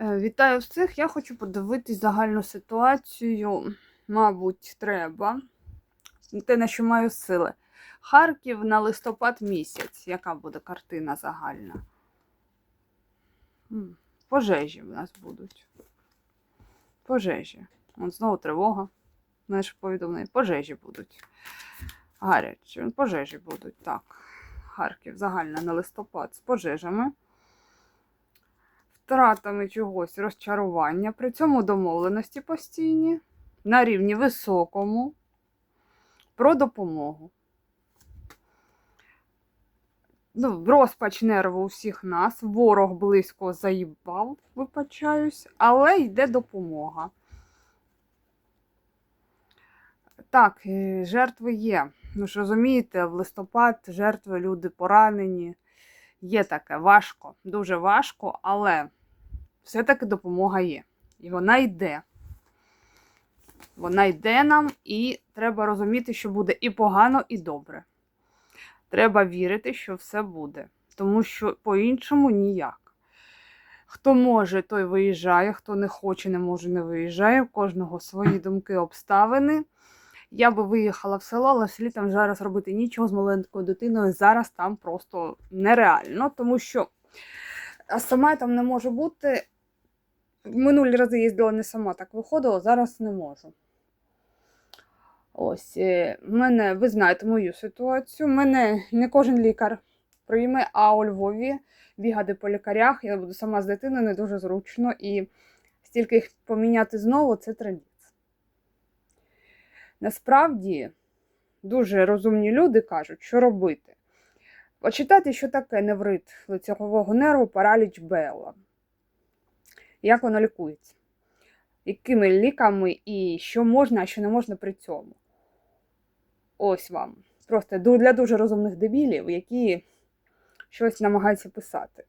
Е, Вітаю всіх. Я хочу подивитись загальну ситуацію. Мабуть, треба. Те, на що маю сили. Харків на листопад місяць. Яка буде картина загальна? Пожежі в нас будуть. Пожежі. От знову тривога. Наше повідомлення. Пожежі будуть. Гарячі. Пожежі будуть. Так. Харків загальна на листопад з пожежами втратами чогось розчарування, при цьому домовленості постійні, на рівні високому, про допомогу. Ну, розпач нерву у нас, ворог близько заїбав, вибачаюсь, але йде допомога. Так, е, жертви є. Ну ж розумієте, в листопад жертви, люди поранені. Є таке важко, дуже важко, але все-таки допомога є. І вона йде. Вона йде нам, і треба розуміти, що буде і погано, і добре. Треба вірити, що все буде. Тому що по-іншому ніяк. Хто може, той виїжджає, хто не хоче, не може, не виїжджає. У кожного свої думки, обставини. Я би виїхала в село, але в селі там зараз робити нічого з маленькою дитиною. Зараз там просто нереально, тому що сама там не можу бути. Минулі рази їздила не сама, так виходило, зараз не можу. Ось, е, мене, ви знаєте мою ситуацію. Мене не кожен лікар прийме, а у Львові бігати по лікарях. Я буду сама з дитиною, не дуже зручно. І стільки їх поміняти знову це трендець. Насправді, дуже розумні люди кажуть, що робити. Почитайте, що таке неврит лицьового нерву, параліч Белла. Як воно лікується? Якими ліками і що можна, а що не можна при цьому? Ось вам. Просто для дуже розумних дебілів, які щось намагаються писати.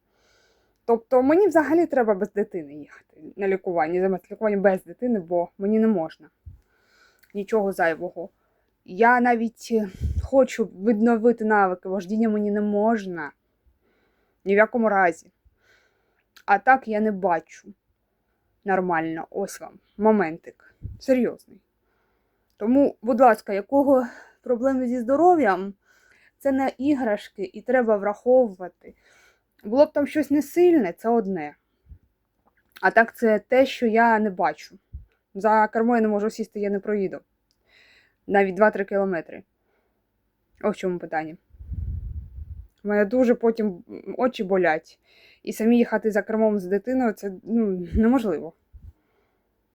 Тобто мені взагалі треба без дитини їхати на лікування, займатися лікуванням без дитини, бо мені не можна нічого зайвого. Я навіть е, хочу відновити навики, вождіння мені не можна. Ні в якому разі. А так я не бачу нормально. Ось вам моментик. Серйозний. Тому, будь ласка, якого проблеми зі здоров'ям, це не іграшки і треба враховувати. Було б там щось несильне, це одне. А так це те, що я не бачу. За кермо я не можу сісти, я не проїду. Навіть 2-3 кілометри. Ось в чому питання. У мене дуже потім очі болять. І самі їхати за кермом з дитиною це ну, неможливо.